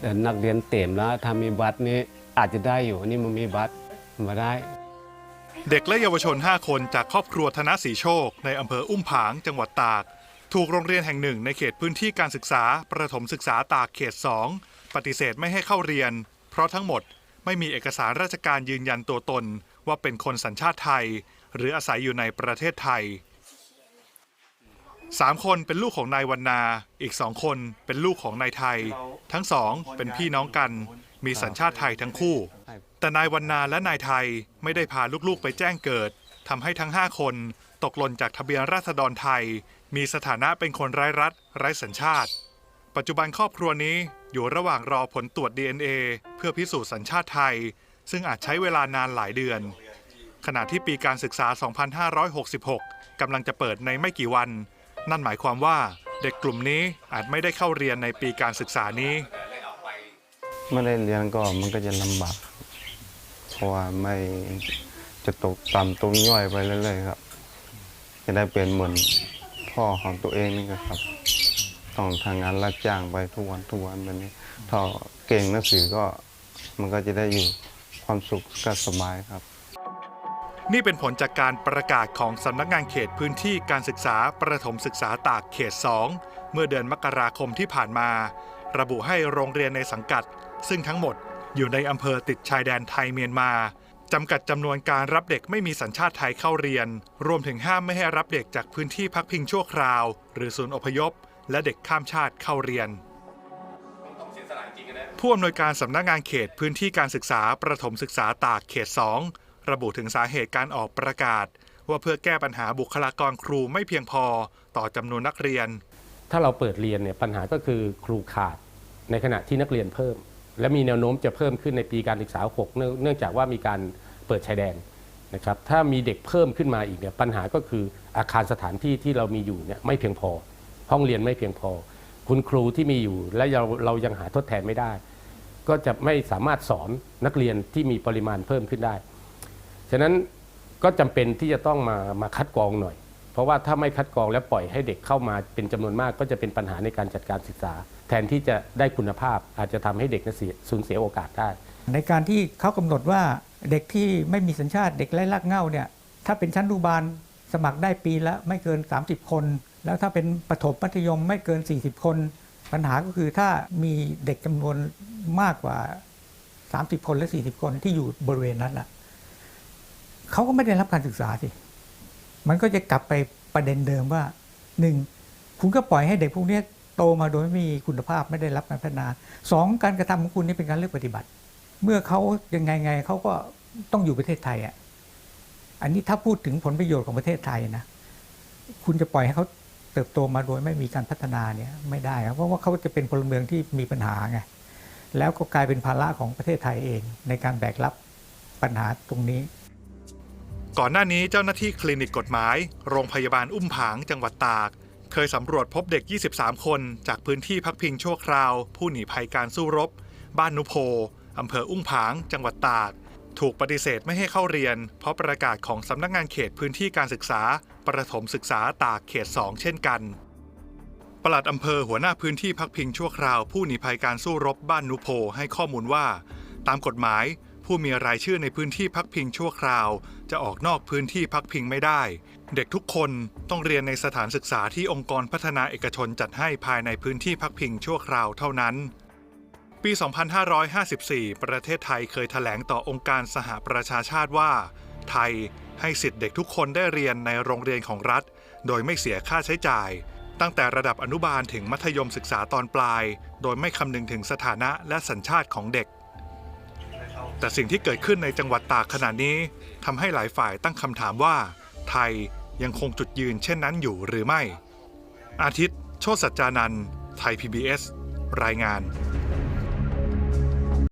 แต่นักเรียนเต็มแล้วถ้ามีบัตรนี้อาจจะได้อยู่อันนี่มันมีบัตรมาได้ เด็กและเยาวชน 5 คนจากครอบครัวธนศรีโชค ในอำเภออุ้มผางจังหวัดตาก ถูกโรงเรียนแห่งหนึ่งในเขตพื้นที่การศึกษา ประถมศึกษาตากเขต 2 ปฏิเสธไม่ให้เข้าเรียน เพราะทั้งหมดไม่มีเอกสารราชการยืนยันตัวตน ว่าเป็นคนสัญชาติไทย หรืออาศัยอยู่ในประเทศไทย 3คนเป็นลูกของนายวันนา อีก2คนเป็นลูกของนายไทย ทั้งสองเป็นพี่น้องกัน มีสัญชาติไทยทั้งคู่ แต่นายวันนาและนายไทยไม่ได้พาลูกๆไปแจ้งเกิดทำให้ทั้ง 5 คนตกหล่นจากทะเบียนราษฎรไทย มีสถานะเป็นคนไร้รัฐ ไร้สัญชาติ ปัจจุบันครอบครัวนี้อยู่ระหว่างรอผลตรวจ DNA เพื่อพิสูจน์สัญชาติไทย ซึ่งอาจใช้เวลานานหลายเดือน ขณะที่ปีการศึกษา 2566 กำลังจะเปิดในไม่กี่วัน นั่นหมายความว่าเด็กกลุ่มนี้อาจไม่ได้เข้าเรียนในปีการศึกษานี้ ไม่ได้เรียนก็มันก็จะลำบากครับเพราะว่าไม่จะตกต่ำตรงย่อยไปเรื่อยๆครับ จะได้เป็นเหมือนพ่อของตัวเองนี่ครับ ต้องทางงานรับจ้างไปทุกวันทุกวันแบบนี้ถ้าเก่งหนังสือก็มันก็จะได้อยู่ความสุขก็สบายครับ นี่เป็นผลจากการประกาศของสำนักงานเขตพื้นที่การศึกษาประถมศึกษาตากเขต 2 เมื่อเดือนมกราคมที่ผ่านมา ระบุให้โรงเรียนในสังกัด ซึ่งทั้งหมดอยู่ในอำเภอติดชายแดนไทยเมียนมาจำกัดจำนวนการรับเด็กไม่มีสัญชาติไทยเข้าเรียน รวมถึงห้ามไม่ให้รับเด็กจากพื้นที่พักพิงชั่วคราว หรือศูนย์อพยพ และเด็กข้ามชาติเข้าเรียนผู้อำนวยการสำนักงานเขตพื้นที่การศึกษาประถมศึกษาตากเขต 2 ระบุถึงสาเหตุการออกประกาศ ว่าเพื่อแก้ปัญหาบุคลากรครูไม่เพียงพอต่อจำนวนนักเรียน ถ้าเราเปิดเรียนเนี่ยปัญหาก็คือครูขาดในขณะที่นักเรียนเพิ่ม และมีแนวโน้มจะเพิ่มขึ้นในปีการศึกษา6เนื่องเนื่องจากว่ามีการเปิดชายแดนนะครับถ้ามีเด็กเพิ่มขึ้นมาอีกเนี่ยปัญหาก็คืออาคารสถานที่ที่เรามีอยู่เนี่ยไม่เพียงพอ ห้องเรียนไม่เพียงพอ คุณครูที่มีอยู่และเราเรายังหาทดแทนไม่ได้ ก็จะไม่สามารถสอนนักเรียนที่มีปริมาณเพิ่มขึ้นได้ ฉะนั้นก็จำเป็นที่จะต้องมามาคัดกรองหน่อย เพราะว่าถ้าไม่คัดกรองและปล่อยให้เด็กเข้ามาเป็นจำนวนมากก็จะเป็นปัญหาในการจัดการศึกษา แทนที่จะได้คุณภาพอาจจะทำให้เด็กนั้นเสียสูญเสียโอกาสได้ ในการที่เขากำหนดว่าเด็กที่ไม่มีสัญชาติเด็กไร้รากเหง้าเนี่ยถ้าเป็นชั้นอนุบาลสมัครได้ปีละไม่เกิน 30 คน แล้วถ้าเป็นประถมมัธยมไม่เกิน 40 คน ปัญหาก็คือถ้ามีเด็กจำนวนมากกว่า 30 คนและ40 คนที่อยู่บริเวณนั้นล่ะ เขาก็ไม่ได้รับการศึกษาสิ มันก็จะกลับไปประเด็นเดิมว่าหนึ่งคุณก็ปล่อยให้เด็กพวกนี้โตมาโดยไม่มีคุณภาพไม่ได้รับการพัฒนาสองการกระทำของคุณนี่เป็นการเลือกปฏิบัติ เมื่อเขายังไงไงเขาก็ต้องอยู่ประเทศไทยอะอันนี้ถ้าพูดถึงผลประโยชน์ของประเทศไทยนะคุณจะปล่อยให้เขาเติบโตมาโดยไม่มีการพัฒนาเนี่ยไม่ได้ครับเพราะว่าเขาจะเป็นพลเมืองที่มีปัญหาไงแล้วก็กลายเป็นภาระของประเทศไทยเอง ในการแบกรับปัญหาตรงนี้ ก่อนหน้านี้เจ้าหน้าที่คลินิกกฎหมาย โรงพยาบาลอุ้มผางจังหวัดตาก เคยสำรวจพบเด็ก 23 คน จากพื้นที่พักพิงชั่วคราว ผู้หนีภัยการสู้รบ บ้านนุโพอำเภออุ้มผาง จังหวัดตาก ถูกปฏิเสธไม่ให้เข้าเรียน เพราะประกาศของสำนักงานเขตพื้นที่การศึกษา ประถมศึกษาตากเขต 2 เช่นกันปลัดอำเภอหัวหน้าพื้นที่พักพิงชั่วคราวผู้หนีภัยการสู้รบบ้านนุโพให้ข้อมูลว่า ตามกฎหมาย ผู้มีรายชื่อในพื้นที่พักพิงชั่วคราว จะออกนอกพื้นที่พักพิงไม่ได้ เด็กทุกคนต้องเรียนในสถานศึกษาที่องค์กรพัฒนาเอกชนจัดให้ภายในพื้นที่พักพิงชั่วคราวเท่านั้น ปี 2554 ประเทศไทยเคยแถลงต่อองค์การสหประชาชาติว่า ไทยให้สิทธิเด็กทุกคนได้เรียนในโรงเรียนของรัฐ โดยไม่เสียค่าใช้จ่าย ตั้งแต่ระดับอนุบาลถึงมัธยมศึกษาตอนปลาย โดยไม่คำนึงถึงสถานะและสัญชาติของเด็ก แต่สิ่งที่เกิดขึ้นในจังหวัดตากขณะนี้ทำให้หลายฝ่ายตั้งคำถามว่า ไทยยังคงจุดยืนเช่นนั้นอยู่หรือไม่ อาทิตย์ โชติสัจจานันท์ไทย PBS รายงาน